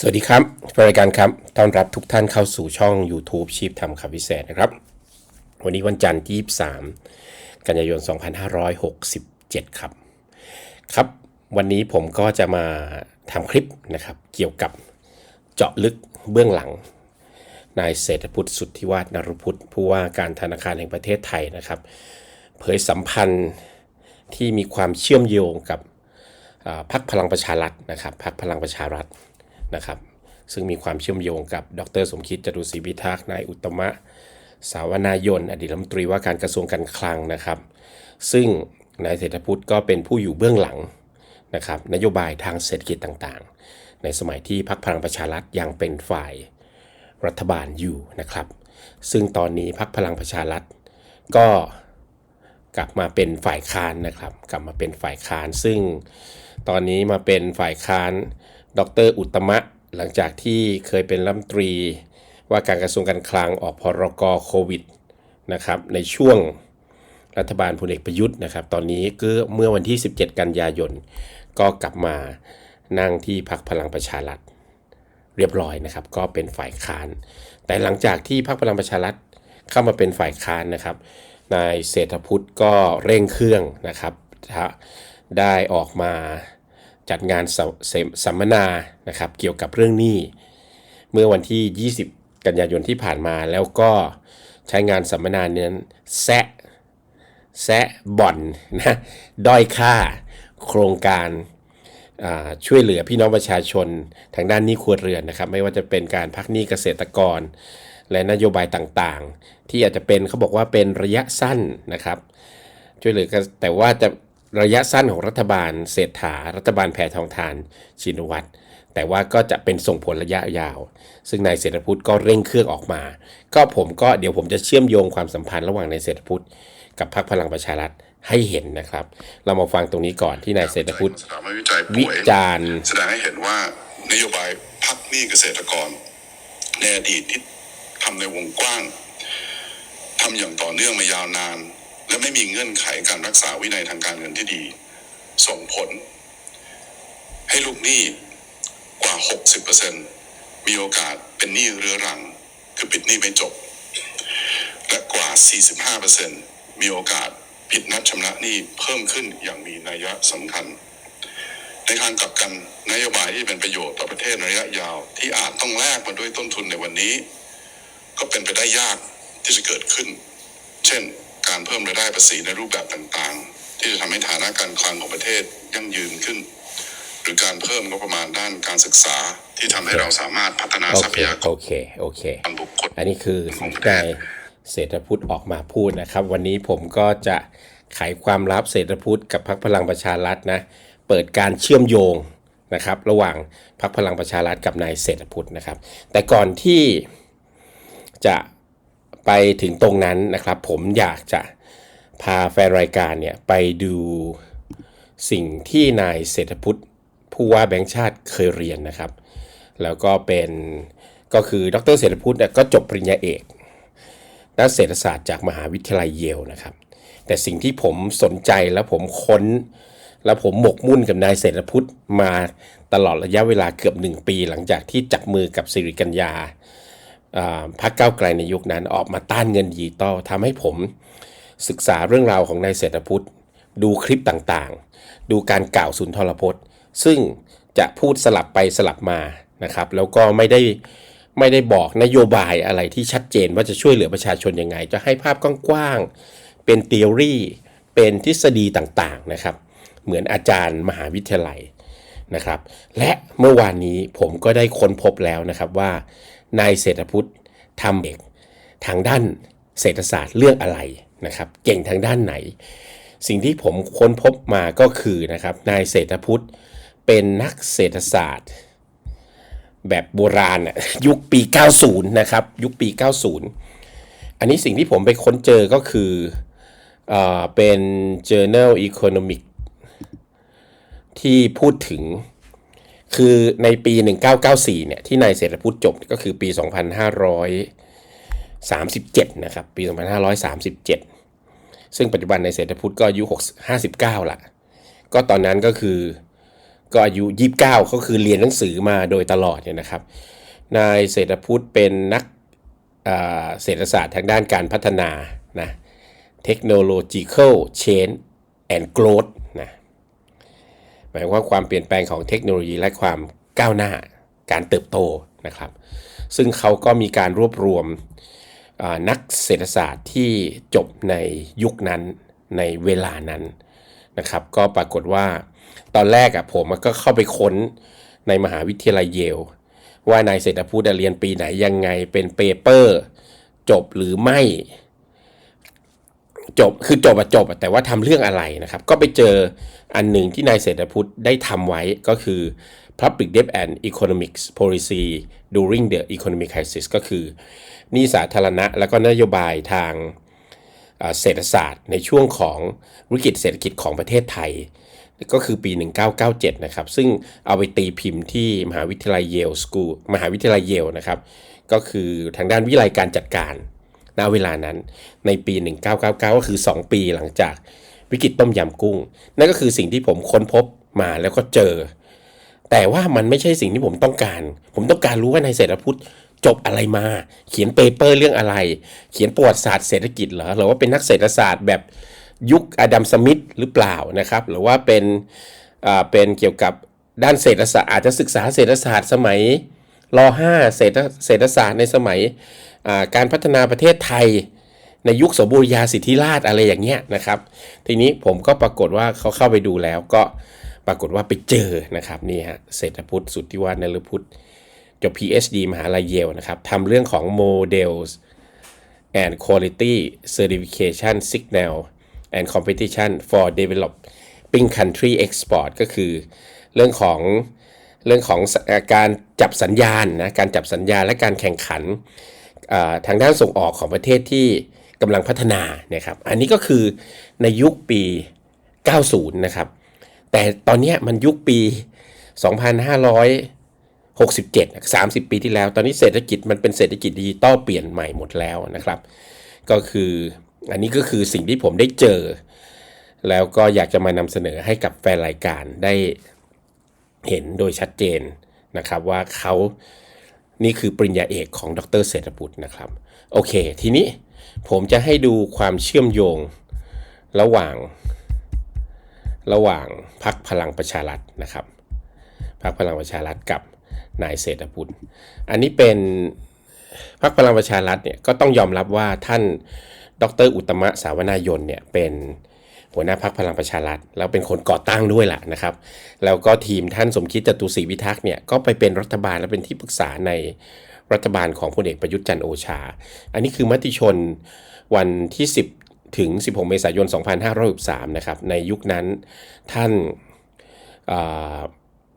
สวัสดีครับรายการครับ ต้อนรับทุกท่านเข้าสู่ช่อง YouTube ชีพทำคำพิเศษนะครับ วันนี้วันจันทร์ที่ 23 กันยายน 2567 ครับ ครับ วันนี้ผมก็จะมาทำคลิปนะครับ เกี่ยวกับเจาะลึกเบื้องหลัง นายเศรษฐพุทธสุทธิวาฒนรุพุทธผู้ว่าการธนาคารแห่งประเทศไทยนะครับ เผยสัมพันธ์ที่มีความเชื่อมโยงกับพรรคพลังประชารัฐนะครับพรรคพลังประชารัฐ นะครับซึ่งมีความเชื่อมโยงกับดรสมคิดจตุศรีพิทักษ์นายอุตมะ สาวนายน อดีตรัฐมนตรีว่าการกระทรวงการคลังนะครับ ซึ่งนายเศรษฐพุทธก็เป็นผู้อยู่เบื้องหลังนะครับนโยบายทางเศรษฐกิจต่างๆ ในสมัยที่พรรคพลังประชารัฐยังเป็นฝ่ายรัฐบาลอยู่นะครับ ซึ่งตอนนี้พรรคพลังประชารัฐก็กลับมาเป็นฝ่ายค้านนะครับ กลับมาเป็นฝ่ายค้าน ซึ่งตอนนี้มาเป็นฝ่ายค้าน ดรอุตมะ หลังจากที่เคยเป็นรัฐมนตรี ว่าการกระทรวงการคลังออกพรกโควิดนะครับในช่วงรัฐบาลพลเอกประยุทธ์นะครับ ตอนนี้ก็เมื่อวันที่ 17 กันยายน ก็กลับมานั่งที่พักพลังประชารัฐเรียบร้อยนะครับ ก็เป็นฝ่ายค้าน แต่หลังจากที่พรรคพลังประชารัฐเข้ามาเป็นฝ่ายค้านนะครับนายเศรษฐพุทธก็เร่งเครื่องนะครับ ได้ออกมา จัดงานสัมมนานะครับเกี่ยวกับเรื่องหนี้เมื่อวันที่ 20 กันยายนที่ผ่านมาแล้วก็ใช้งานสัมมนาเนี้นแซะแซะบ่อนนะด้อยค่าโครงการช่วยเหลือพี่น้องประชาชนทางด้านนี้ครัวเรือนนะครับ ไม่ว่าจะเป็นการพักหนี้เกษตรกร และนโยบายต่างๆ ที่อาจจะเป็นเขาบอกว่าเป็นระยะสั้นนะครับ ช่วยเหลือกันแต่ว่าจะ ระยะสั้นของรัฐบาลเศรษฐา รัฐบาลแพทองทานชินวัตรแต่ว่าก็จะเป็นส่งผลระยะยาว ซึ่งนายเศรษฐพุทธก็เร่งเครื่องออกมา ก็ผมก็เดี๋ยวผมจะเชื่อมโยงความสัมพันธ์ระหว่างนายเศรษฐพุทธกับพรรคพลังประชารัฐให้เห็นนะครับ เรามาฟังตรงนี้ก่อนที่นายเศรษฐพุทธวิจัยวิจารณ์แสดงให้เห็นว่านโยบายพักหนี้เกษตรกร ในอดีตที่ทำในวงกว้างทำอย่างต่อเนื่องมายาวนาน และไม่มีเงื่อนไขการรักษาวินัยทางการเงินที่ดี ส่งผล ให้ลูกหนี้กว่า 60%มีโอกาสเป็นหนี้เรื้อรัง คือปิดหนี้ไม่จบ และกว่า 45%มีโอกาสผิดนัดชำระหนี้เพิ่มขึ้นอย่างมีนัยสำคัญ ในทางกลับกันนโยบายที่เป็นประโยชน์ต่อประเทศระยะยาว ที่อาจต้องแลกมาด้วยต้นทุนในวันนี้ ก็เป็นไปได้ยากที่จะเกิดขึ้น เช่น การเพิ่มรายได้ภาษีในรูปแบบต่างๆ ที่จะทำให้ฐานะการคลังของประเทศยั่งยืนขึ้น หรือการเพิ่มงบประมาณด้านการศึกษาที่ทำให้เราสามารถพัฒนาโอทรัพเคยากโอรเคโอเคบุคคลอันนี้คือสิ่งที่นายเศรษฐพุทธออกมาพูดนะครับ วันนี้ผมก็จะไขความลับเศรษฐพุทธกับพรรคพลังประชารัฐนะเปิดการเชื่อมโยงนะครับระหว่างพรรคพลังประชารัฐกับนายเศรษฐพุทธนะครับ แต่ก่อนที่จะ ไปถึงตรงนั้นนะครับ ผมอยากจะพาแฟนรายการเนี่ยไปดูสิ่งที่นายเศรษฐพุทธผู้ว่าแบงค์ชาติเคยเรียนนะครับ แล้วก็เป็นก็คือดรเศรษฐพุทธเนี่ยก็จบปริญญาเอกด้านเศรษฐศาสตร์จากมหาวิทยาลัยเยลนะครับ แต่สิ่งที่ผมสนใจและผมค้น และผมหมกมุ่นกับนายเศรษฐพุทธมาตลอดระยะเวลาเกือบหนึ่งปี หลังจากที่จับมือกับสิริกัญญา พรรคก้าวไกลในยุคนั้นออกมาต้านเงินดิจิตอลทำให้ผมศึกษาเรื่องราวของนายเศรษฐพุทธ ดูคลิปต่างๆ ดูการกล่าวสุนทรพจน์ ซึ่งจะพูดสลับไปสลับมานะครับ แล้วก็ไม่ได้ไม่ได้บอกนโยบายอะไรที่ชัดเจนว่าจะช่วยเหลือประชาชนยังไง จะให้ภาพกว้างๆ เป็นเทฤษฎีเป็นทฤษฎีต่างๆนะครับ เหมือนอาจารย์มหาวิทยาลัยนะครับ และเมื่อวานนี้ผมก็ได้ค้นพบแล้วนะครับว่า นายเศรษฐพุทธทำเอกทางด้านเศรษฐศาสตร์เรื่องอะไรนะครับ เก่งทางด้านไหน สิ่งที่ผมค้นพบมาก็คือนะครับนายเศรษฐพุทธเป็นนักเศรษฐศาสตร์ แบบโบราณยุคปี 90 นะครับ ยุคปี 90 อันนี้สิ่งที่ผมไปค้นเจอก็คือเอเป็น Journal Economic ที่พูดถึง คือในปี 1994 เนี่ย ที่นายเศรษฐพุทธจบก็คือปี 2537 นะครับ ปี 2537 ซึ่งปัจจุบันในเศรษฐพุทธก็อายุ6 59 ละ ก็ตอนนั้นก็คือก็อายุ 29 ก็คือเรียนหนังสือมาโดยตลอดเนี่ยนะครับ นายเศรษฐพุทธเป็นนักเศรษฐศาสตร์ทางด้านการพัฒนานะ technological change and growth มายความว่าความเปลี่ยนแปลงของเทคโนโลยีและความก้าวหน้าการเติบโตนะครับ ซึ่งเขาก็มีการรวบรวมนักเศรษฐศาสตร์ที่จบในยุคนั้นในเวลานั้นนะครับ ก็ปรากฏว่าตอนแรกอะผมก็เข้าไปค้นในมหาวิทยาลัยเยล ว่านายเศรษฐพุทธเรียนปีไหนยังไงเป็นเปเปอร์จบหรือไม่จบคือจบอะจบอะแต่ว่าทำเรื่องอะไรนะครับ ก็ไปเจอ อันหนึ่งที่นายเศรษฐพุทธได้ทำไว้ก็คือ Public Debt and Economics Policy during the Economic Crisis ก็คือนี้สาธารณะแล้วก็นโยบายทางเศรษฐศาสตร์ในช่วงของวิกฤตเศรษฐกิจของประเทศไทย ก็คือปี 1997 นะครับ ซึ่งเอาไปตีพิมพ์ที่มหาวิทยาลัยเยลสกูมหาวิทยาลัยเยลนะครับ ก็คือทางด้านวิไลการจัดการณเวลานั้นในปี 1999 ก็คือ 2 ปีหลังจาก วิกฤตต้มยำกุ้ง นั่นก็คือสิ่งที่ผมค้นพบมาแล้วก็เจอ แต่ว่ามันไม่ใช่สิ่งที่ผมต้องการ ผมต้องการรู้ว่านายเศรษฐพุทธจบอะไรมา เขียนเปเปอร์เรื่องอะไร เขียนประวัติศาสตร์เศรษฐกิจเหรอหรือว่าเป็นนักเศรษฐศาสตร์แบบยุคอดัมสมิธหรือเปล่านะครับ หรือว่าเป็นอ่าเป็นเกี่ยวกับด้านเศรษฐศาสตร์อาจจะศึกษาเศรษฐศาสตร์สมัยรห้าเศรษฐเศรษฐศาสตร์ในสมัยการพัฒนาประเทศไทย ในยุคสมบูรณาสิทธิราชอะไรอย่างเงี้ยนะครับ ทีนี้ผมก็ปรากฏว่าเขาเข้าไปดูแล้วก็ปรากฏว่าไปเจอนะครับนี่ฮะเศรษฐพุทธสุทธิวัฒน์นฤพุทธจบ PhD มหาลัยเยลนะครับทำเรื่องของ Models and Quality Certification Signal and Competition for Developing Country Export ก็คือเรื่องของเรื่องของการจับสัญญาณนะการจับสัญญาณและการแข่งขันทางด้านส่งออกของประเทศที่ กำลังพัฒนานะครับ อันนี้ก็คือในยุคปี 90 นะครับ แต่ตอนนี้มันยุคปี 2567 30 ปีที่แล้ว ตอนนี้เศรษฐกิจมันเป็นเศรษฐกิจดิจิตอลเปลี่ยนใหม่หมดแล้วนะครับ ก็คืออันนี้ก็คือสิ่งที่ผมได้เจอ แล้วก็อยากจะมานำเสนอให้กับแฟนรายการได้เห็นโดยชัดเจนนะครับว่าเขา นี่คือปริญญาเอกของดรเศรษฐพุทธนะครับ โอเค ทีนี้ผมจะให้ดูความเชื่อมโยงระหว่าง ระหว่างพักพลังประชารัฐนะครับพักพลังประชารัฐกับนายเศรษฐพุทธอันนี้เป็นพักพลังประชารัฐเนี่ยก็ต้องยอมรับว่าท่านดรอุตมะสาวนายนเนี่ยเป็น หัวหน้าพักพลังประชารัฐแล้วเป็นคนก่อตั้งด้วยแหละนะครับ แล้วก็ทีมท่านสมคิดจตุศรีวิทักษ์เนี่ยก็ไปเป็นรัฐบาลและเป็นที่ปรึกษาในรัฐบาลของพลเอกประยุทธ์จันโอชา อันนี้คือมติชนวันที่ 10 ถึง 16 เมษายน 2563 นะครับ ในยุคนั้นท่าน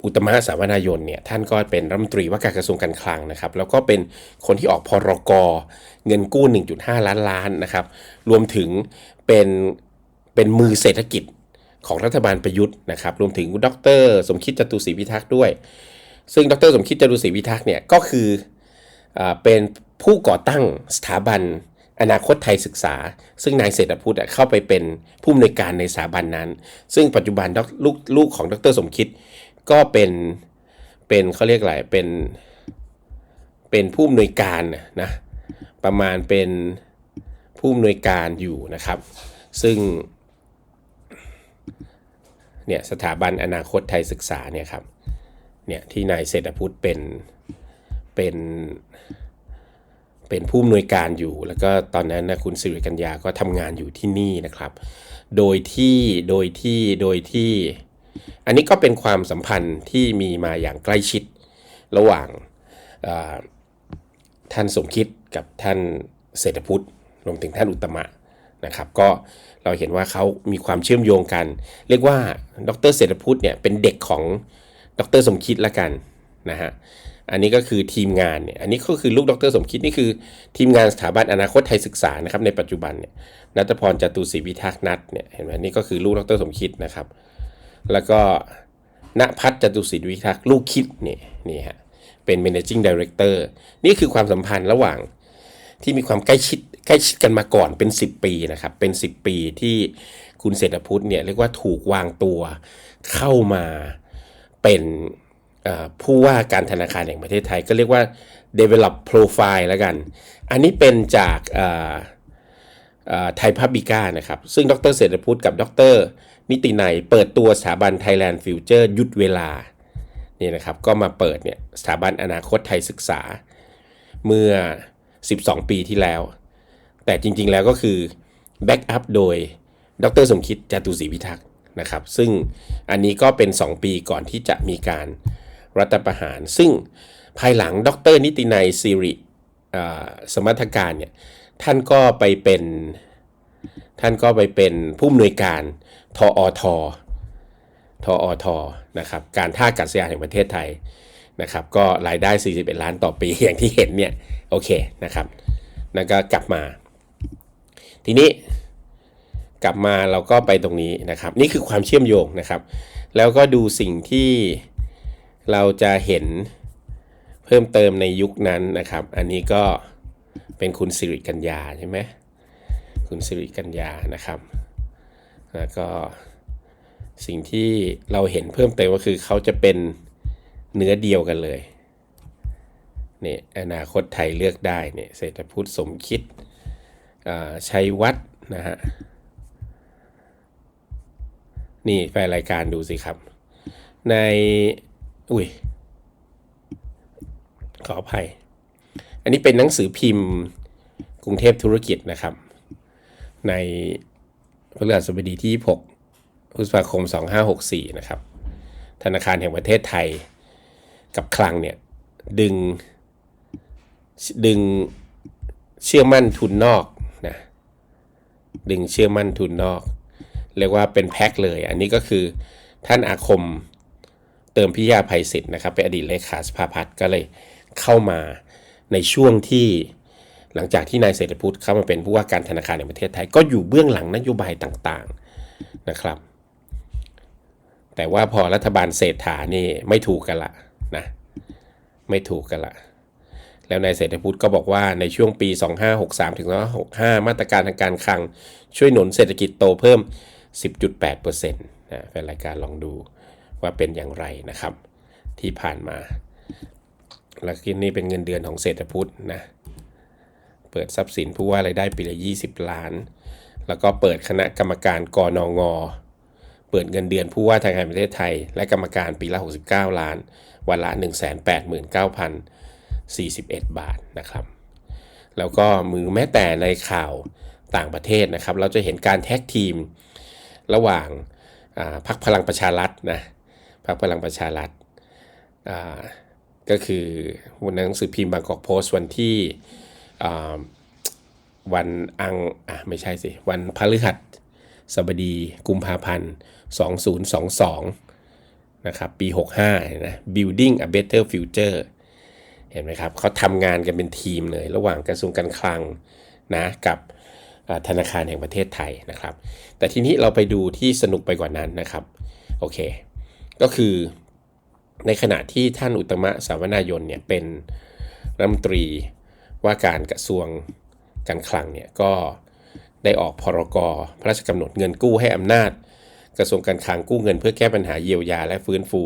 อุตมะสาวนายนเนี่ยท่านก็เป็นรัฐมนตรีว่าการกระทรวงการคลังนะครับ แล้วก็เป็นคนที่ออกพรกเงินกู้ 1.5 ล้านล้านนะครับ รวมถึงเป็น เป็นมือเศรษฐกิจของรัฐบาลประยุทธ์นะครับรวมถึงดร สมคิดจตุศรีพิทักษ์ด้วย ซึ่งดร สมคิดจตุศรีพิทักษ์เนี่ยก็คืออเป็นผู้ก่อตั้งสถาบันอนาคตไทยศึกษา ซึ่งนายเศรษฐพุทธเข้าไปเป็นผู้อำนวยการในสถาบันนั้น ซึ่งปัจจุบันลูกลูกของดร สมคิดก็เป็นเป็นเขาเรียกอะไรเป็นเป็นผู้อำนวยการนะนะประมาณเป็นผู้อำนวยการอยู่นะครับ ซึ่ง เนี่ยสถาบันอนาคตไทยศึกษาเนี่ยครับเนี่ยที่นายเศรษฐพุทธเป็นเป็นเป็นผู้อำนวยการอยู่ แล้วก็ตอนนั้นนะคุณสิริกัญญาก็ทำงานอยู่ที่นี่นะครับ โดยที่โดยที่โดยที่ อันนี้ก็เป็นความสัมพันธ์ที่มีมาอย่างใกล้ชิดระหว่างท่านสมคิดกับท่านเศรษฐพุทธรวมถึงท่านอุตมะ นะครับก็เราเห็นว่าเขามีความเชื่อมโยงกัน เรียกว่าดรเศรษฐพุทธเนี่ยเป็นเด็กของดรสมคิดละกันนะฮะอันนี้ก็คือทีมงานเนี่ยอันนี้ก็คือลูกดรสมคิดนี่คือทีมงานสถาบันอนาคตไทยศึกษานะครับในปัจจุบันเนี่ยนัทพรจตุศรีวิทักษ์นัทเนี่ยเห็นไหมนี่ก็คือลูกดรสมคิดนะครับ แล้วก็ณพัฒน์จตุศรีวิทักษ์ลูกคิดเนี่ยนี่ฮะเป็น managing director นี่คือความสัมพันธ์ระหว่างที่มีความใกล้ชิด ใกล้ชิดกันมาก่อนเป็น 10 ปีนะครับเป็น 10 ปีที่คุณเศรษฐพุทธเนี่ยเรียกว่าถูกวางตัวเข้ามาเป็นผู้ว่าการธนาคารแห่งประเทศไทย ก็เรียกว่า develop profile แล้วกัน อันนี้เป็นจากไทยพับบิก้านะครับ ซึ่งดรเศรษฐพุทธกับดรนิตินัยเปิดตัวสถาบัน Thailand Future หยุดเวลานี่นะครับก็มาเปิดเนี่ยสถาบันอนาคตไทยศึกษาเมื่อ 12 ปีที่แล้ว แต่จริงๆแล้วก็คือแบ็กอัพโดยดรสมคิดจตุศรีพิทักษ์นะครับ ซึ่งอันนี้ก็เป็น 2 ปีก่อนที่จะมีการรัฐประหาร ซึ่งภายหลังดรนิตินัยสิริสมัทการเนี่ยท่านก็ไปเป็นท่านก็ไปเป็นผู้อำนวยการทออททออทนะครับการท่าอากาศยานแห่งประเทศไทยนะครับ ก็รายได้ 41 ล้านต่อปีอย่างที่เห็นเนี่ยโอเคนะครับ แล้วก็กลับมา ทีนี้กลับมาเราก็ไปตรงนี้นะครับ นี่คือความเชื่อมโยงนะครับ แล้วก็ดูสิ่งที่เราจะเห็นเพิ่มเติมในยุคนั้นนะครับ อันนี้ก็เป็นคุณสิริกัญญาใช่ไหมคุณสิริกัญญานะครับ แล้วก็สิ่งที่เราเห็นเพิ่มเติมก็คือเขาจะเป็นเนื้อเดียวกันเลยนี่อนาคตไทยเลือกได้เนี่ยเศรษฐพุทธสมคิด ชัยวัฒนะฮะนี่ไปรายการดูสิครับ ใน อุ้ย ขออภัย อันนี้เป็นหนังสือพิมพ์กรุงเทพธุรกิจนะครับ ในพฤหัสบดีที่ 6พฤษภาคม 2564 นะครับ ธนาคารแห่งประเทศไทยกับคลังเนี่ย ดึง ดึงเชื่อมั่นทุนนอก ดึงเชื่อมั่นทุนนอก เรียกว่าเป็นแพ็คเลย อันนี้ก็คือท่านอาคมเติมพิยาภัยศิษย์นะครับเป็นอดีตเลขาสภาพัฒน์ก็เลยเข้ามาในช่วงที่หลังจากที่นายเศรษฐพุทธเข้ามาเป็นผู้ว่าการธนาคารแห่งประเทศไทย ก็อยู่เบื้องหลังนโยบายต่างๆนะครับ แต่ว่าพอรัฐบาลเศรษฐานี่ไม่ถูกกันละนะไม่ถูกกันละ แล้วนายเศรษฐพุทธก็บอกว่าในช่วงปี 2563ถึง2565 มาตรการทางการคลัง ช่วยหนุนเศรษฐกิจโตเพิ่ม 10.8%นะแฟนรายการลองดูว่าเป็นอย่างไรนะครับ ที่ผ่านมา แล้วก็นี่เป็นเงินเดือนของเศรษฐพุทธนะ เปิดทรัพย์สินผู้ว่ารายได้ปีละ 20 ล้าน แล้วก็เปิดคณะกรรมการกนงเปิดเงินเดือนผู้ว่าทางการประเทศไทย และกรรมการปีละ 69 ล้าน วันละ 41 บาทนะครับ แล้วก็มือแม้แต่ในข่าวต่างประเทศนะครับ เราจะเห็นการแท็กทีมระหว่างาพรรคพลังประชารัฐนะพรรคพลังประชารัฐก็คือวันหนังสือพิมพ์บางกอกโพสต์วันที่วันอังอะไม่ใช่สิ วันพฤหัสบดีกุมภาพันธ์ 2022 นะครับ ปี 65นะ building a better future เห็นไหมครับเขาทำงานกันเป็นทีมเลย ระหว่างกระทรวงการคลังนะกับธนาคารแห่งประเทศไทยนะครับ แต่ทีนี้เราไปดูที่สนุกไปกว่านั้นนะครับโอเค ก็คือในขณะที่ท่านอุตมะสาวนายนเนี่ยเป็นรัฐมนตรีว่าการกระทรวงการคลังเนี่ยก็ได้ออกพรกพระราชกำหนดเงินกู้ให้อำนาจ กระทรวงการคลังกู้เงินเพื่อแก้ปัญหาเยียวยาและฟื้นฟู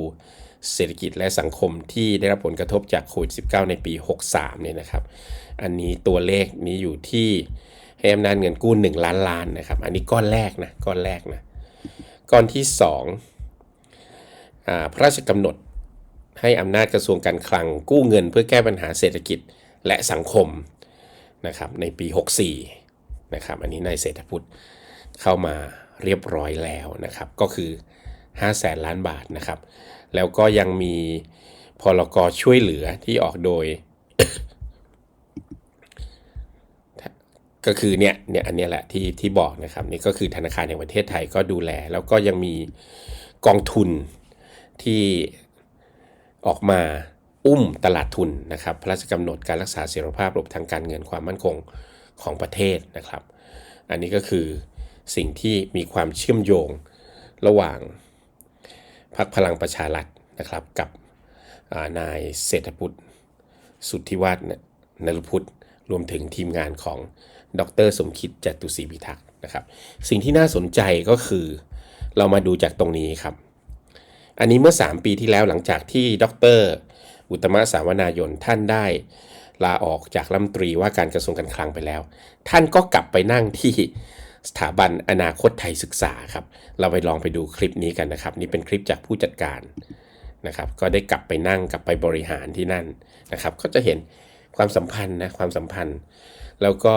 เศรษฐกิจและสังคมที่ได้รับผลกระทบจากโควิด -19 ในปี 63 เนี่ยนะครับ อันนี้ตัวเลขนี้อยู่ที่ให้อำนาจเงินกู้ 1 ล้านล้านนะครับ อันนี้ก้อนแรกนะ ก้อนแรกนะ ก้อนที่2อ่าพระราชกำหนดให้อำนาจกระทรวงการคลังกู้เงินเพื่อแก้ปัญหาเศรษฐกิจและสังคมนะครับในปี 64 นะครับ อันนี้นายเศรษฐพุทธเข้ามาเรียบร้อยแล้วนะครับ ก็คือ 5 แสนล้านบาทนะครับ แล้วก็ยังมีพรกช่วยเหลือที่ออกโดย ก็คือเนี่ยเนี่ยอันนี้แหละที่ที่บอกนะครับนี่ก็คือธนาคารแห่งประเทศไทยก็ดูแล แล้วก็ยังมีกองทุนที่ออกมาอุ้มตลาดทุนนะครับพระราชกำหนดการรักษาเสรีภาพระบบทางการเงินความมั่นคงของประเทศนะครับ อันนี้ก็คือสิ่งที่มีความเชื่อมโยงระหว่าง พรรคพลังประชารัฐนะครับกับนายเศรษฐพุทธสุทธิวัฒน์นรพุทธรวมถึงทีมงานของดรสมคิดจตุศรีพิทักษ์นะครับ สิ่งที่น่าสนใจก็คือเรามาดูจากตรงนี้ครับ อันนี้เมื่อ 3 ปีที่แล้วหลังจากที่ดร อุตตมะสาวนายนท่านได้ลาออกจากรัฐมนตรีว่าการกระทรวงการคลังไปแล้ว ท่านก็กลับไปนั่งที่ สถาบันอนาคตไทยศึกษาครับ เราไปลองไปดูคลิปนี้กันนะครับ นี่เป็นคลิปจากผู้จัดการนะครับ ก็ได้กลับไปนั่งกลับไปบริหารที่นั่นนะครับ ก็จะเห็นความสัมพันธ์นะความสัมพันธ์ แล้วก็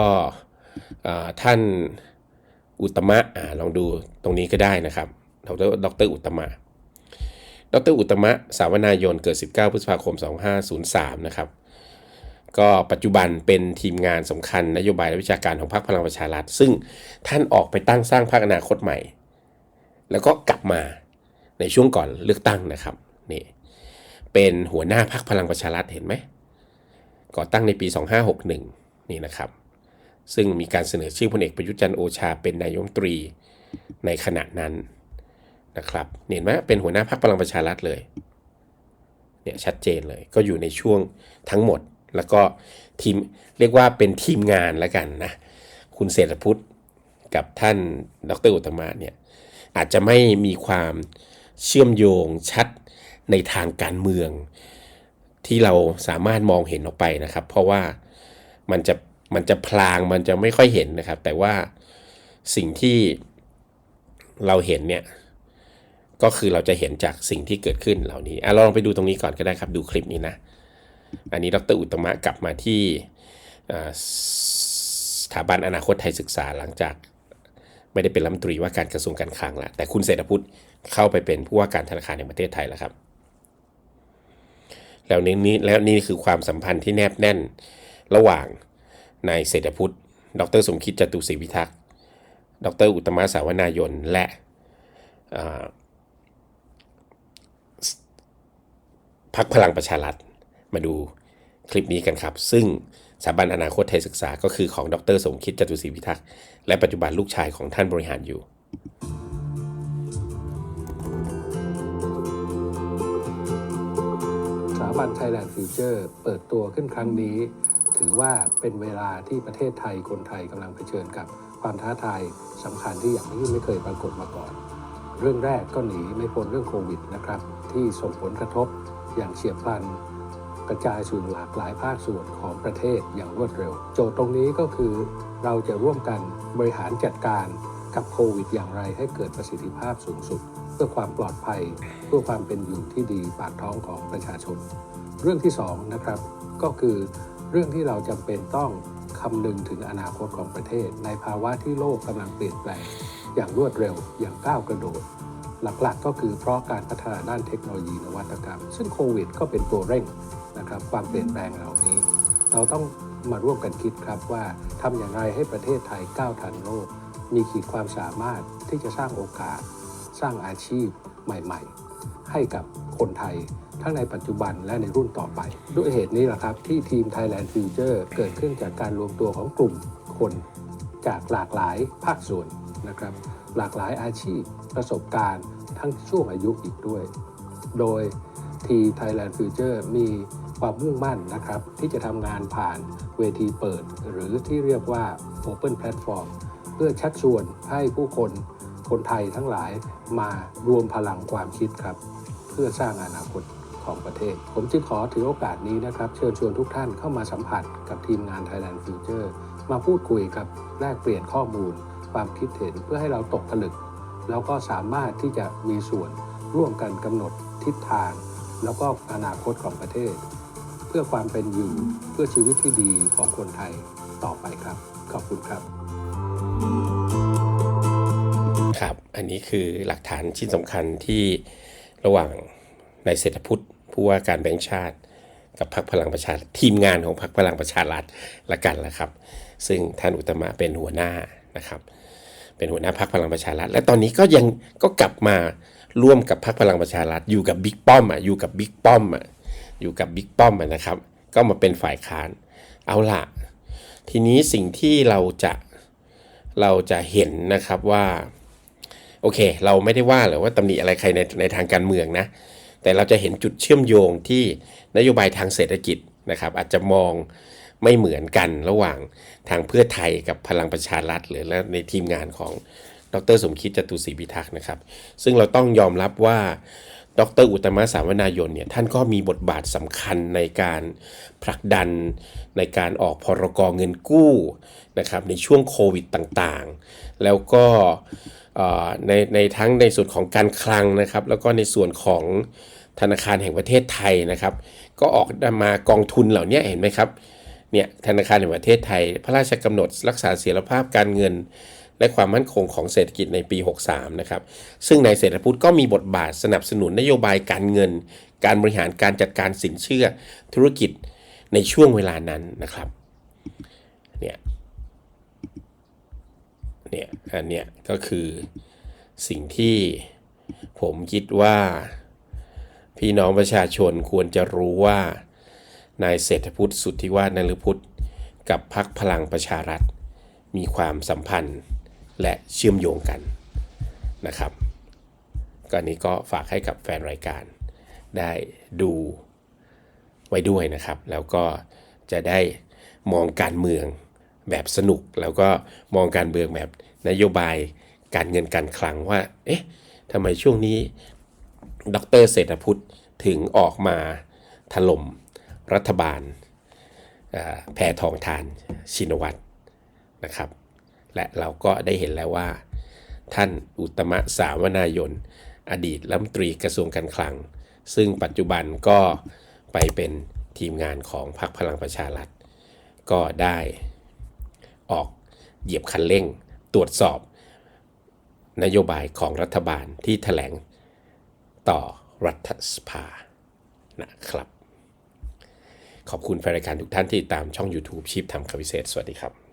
ท่านอุตมะอ่าลองดูตรงนี้ก็ได้นะครับดรดรอุตมะดรอุตตมะสาวนายนเกิด 19 พฤษภาคม 2503 นะครับ ก็ปัจจุบันเป็นทีมงานสำคัญนโยบายและวิชาการของพรรคพลังประชารัฐ ซึ่งท่านออกไปตั้งสร้างพรรคอนาคตใหม่ แล้วก็กลับมาในช่วงก่อนเลือกตั้งนะครับนี่เป็นหัวหน้าพรรคพลังประชารัฐเห็นไหมก่อตั้งในปี 2561 นี่นะครับ ซึ่งมีการเสนอชื่อพลเอกประยุทธ์จันโอชา เป็นนายมนตรีในขณะนั้นนะครับเห็นไหมเป็นหัวหน้าพรรคพลังประชารัฐเลยเนี่ยชัดเจนเลยก็อยู่ในช่วงทั้งหมด แล้วก็ทีมเรียกว่าเป็นทีมงานแล้วกันนะ คุณเศรษฐพุทธกับท่านดรอุตตมะเนี่ยอาจจะไม่มีความเชื่อมโยงชัดในทางการเมือง ที่เราสามารถมองเห็นออกไปนะครับ เพราะว่ามันจะมันจะพลางมันจะไม่ค่อยเห็นนะครับ แต่ว่าสิ่งที่เราเห็นเนี่ยก็คือเราจะเห็นจากสิ่งที่เกิดขึ้นเหล่านี้อะเราลองไปดูตรงนี้ก่อนก็ได้ครับ ดูคลิปนี้นะ อันนี้ดรอุตมะกลับมาที่สถาบันอนาคตไทยศึกษาหลังจาก ไม่ได้เป็นรัฐมนตรีว่าการกระทรวงการคลังแล้วแต่คุณเศรษฐพุทธเข้าไปเป็นผู้ว่าการธนาคารแห่งประเทศไทยแล้วครับ แล้วนี้แล้วนี่คือความสัมพันธ์ที่แนบแน่นระหว่างนายเศรษฐพุทธ ดรสมคิดจตุศรีพิทักษ์ ดรอุตมะสาวนายน และพักพลังประชารัฐ มาดูคลิปนี้กันครับ ซึ่งสถาบันอนาคตไทยศึกษาก็คือของดรสมคิดจตุศรีพิทักษ์และปัจจุบันลูกชายของท่านบริหารอยู่สถาบัน Thailand Future เปิดตัวขึ้นครั้งนี้ ถือว่าเป็นเวลาที่ประเทศไทยคนไทยกำลังเผชิญกับความท้าทายสำคัญที่อย่างที่ไม่เคยปรากฏมาก่อน เรื่องแรกก็หนีไม่พ้นเรื่องโควิดนะครับ ที่ส่งผลกระทบอย่างเฉียบพลัน กระจายสู่หลากหลายภาคส่วนของประเทศอย่างรวดเร็ว โจทย์ตรงนี้ก็คือ เราจะร่วมกันบริหารจัดการกับโควิดอย่างไรให้เกิดประสิทธิภาพสูงสุด เพื่อความปลอดภัย เพื่อความเป็นอยู่ที่ดีปากท้องของประชาชน เรื่องที่สองนะครับก็คือเรื่องที่เราจำเป็นต้องคำนึงถึงอนาคตของประเทศ ในภาวะที่โลกกำลังเปลี่ยนแปลง อย่างรวดเร็วอย่างก้าวกระโดด หลักๆ ก็คือเพราะการพัฒนาด้านเทคโนโลยีนวัตกรรม ซึ่งโควิด ก็เป็นตัวเร่ง นะครับความเปลี่ยนแปลงเหล่านี้ เราต้องมาร่วมกันคิดครับว่าทำอย่างไรให้ประเทศไทยก้าวทันโลก มีขีดความสามารถที่จะสร้างโอกาส สร้างอาชีพใหม่ ๆ ให้กับคนไทย ทั้งในปัจจุบันและในรุ่นต่อไป ด้วยเหตุนี้แหละครับที่ทีม Thailand Future เกิดขึ้นจากการรวมตัวของกลุ่มคน จากหลากหลายภาคส่วนนะครับ หลากหลายอาชีพประสบการณ์ ทั้งช่วงอายุอีกด้วย โดยที Thailand Future มี ความมุ่งมั่นนะครับ ที่จะทำงานผ่านเวทีเปิด หรือที่เรียกว่า Open Platform เพื่อชักชวนให้ผู้คนคนไทยทั้งหลายมารวมพลังความคิดครับ เพื่อสร้างอนาคตของประเทศ ผมจึงขอถือโอกาสนี้นะครับ เชิญชวนทุกท่านเข้ามาสัมผัสกับทีมงาน Thailand Future มาพูดคุยกับแลกเปลี่ยนข้อมูล ความคิดเห็นเพื่อให้เราตกผลึก แล้วก็สามารถที่จะมีส่วนร่วมกันกำหนดทิศทาง แล้วก็อนาคตของประเทศ เพื่อความเป็นอยู่เพื่อชีวิตที่ดีของคนไทยต่อไปครับ ขอบคุณครับ ครับ อันนี้คือหลักฐานชิ้นสำคัญที่ระหว่างนายเศรษฐพุทธผู้ว่าการแบงก์ชาติ กับพรรคพลังประชาทีมงานของพรรคพลังประชารัฐละกันละครับ ซึ่งท่านอุตตมะเป็นหัวหน้านะครับเป็นหัวหน้าพรรคพลังประชารัฐ และตอนนี้ก็ยังก็กลับมาร่วมกับพรรคพลังประชารัฐอยู่กับบิ๊กป้อมอะอยู่กับบิ๊กป้อมอะ อยู่กับบิ๊กป้อมนะครับ ก็มาเป็นฝ่ายค้าน เอาละทีนี้สิ่งที่เราจะเราจะเห็นนะครับว่า โอเค เราไม่ได้ว่าหรือว่าตำหนิอะไรใครในในทางการเมืองนะ แต่เราจะเห็นจุดเชื่อมโยงที่นโยบายทางเศรษฐกิจนะครับ อาจจะมองไม่เหมือนกันระหว่างทางเพื่อไทยกับพลังประชารัฐหรือและในทีมงานของดรสมคิดจตุศรีพิทักษ์นะครับ ซึ่งเราต้องยอมรับว่า ดรอุตมะสาวนายนเนี่ยท่านก็มีบทบาทสำคัญในการผลักดันในการออกพรกเงินกู้นะครับในช่วงโควิดต่างๆ แล้วก็ในในทั้งในส่วนของการคลังนะครับ แล้วก็ในส่วนของธนาคารแห่งประเทศไทยนะครับ ก็ออกมากองทุนเหล่านี้เห็นไหมครับเนี่ยธนาคารแห่งประเทศไทย พระราชกำหนดรักษาเสถียรภาพการเงิน และความมั่นคงของเศรษฐกิจในปี 63 นะครับ ซึ่งนายเศรษฐพุทธก็มีบทบาทสนับสนุนนโยบายการเงิน การบริหารการจัดการสินเชื่อธุรกิจในช่วงเวลานั้นนะครับ เนี่ย เนี่ย อันเนี้ยก็คือสิ่งที่ผมคิดว่าพี่น้องประชาชนควรจะรู้ว่านายเศรษฐพุทธสุทธิวาฒนฤพุทธกับพรรคพลังประชารัฐ มีความสัมพันธ์ และเชื่อมโยงกันนะครับก็อันนี้ก็ฝากให้กับแฟนรายการได้ดูไว้ด้วยนะครับ แล้วก็จะได้มองการเมืองแบบสนุก แล้วก็มองการเมืองแบบนโยบายการเงินการคลังว่า เอ๊ะทำไมช่วงนี้ ดรเศรษฐพุทธถึงออกมาถล่มรัฐบาลเอ่ทองทานชินวัตรนะครับ และเราก็ได้เห็นแล้วว่า ท่านอุตมะสาวนายน อดีตรัฐมนตรีกระทรวงการคลัง ซึ่งปัจจุบันก็ไปเป็นทีมงานของพรรคพลังประชารัฐ ก็ได้ออกเหยียบคันเร่งตรวจสอบนโยบายของรัฐบาลที่แถลงต่อรัฐสภานะครับ ขอบคุณแฟนรายการทุกท่านที่ติดตามช่อง YouTube ชีพทำคำพิเศษ สวัสดีครับ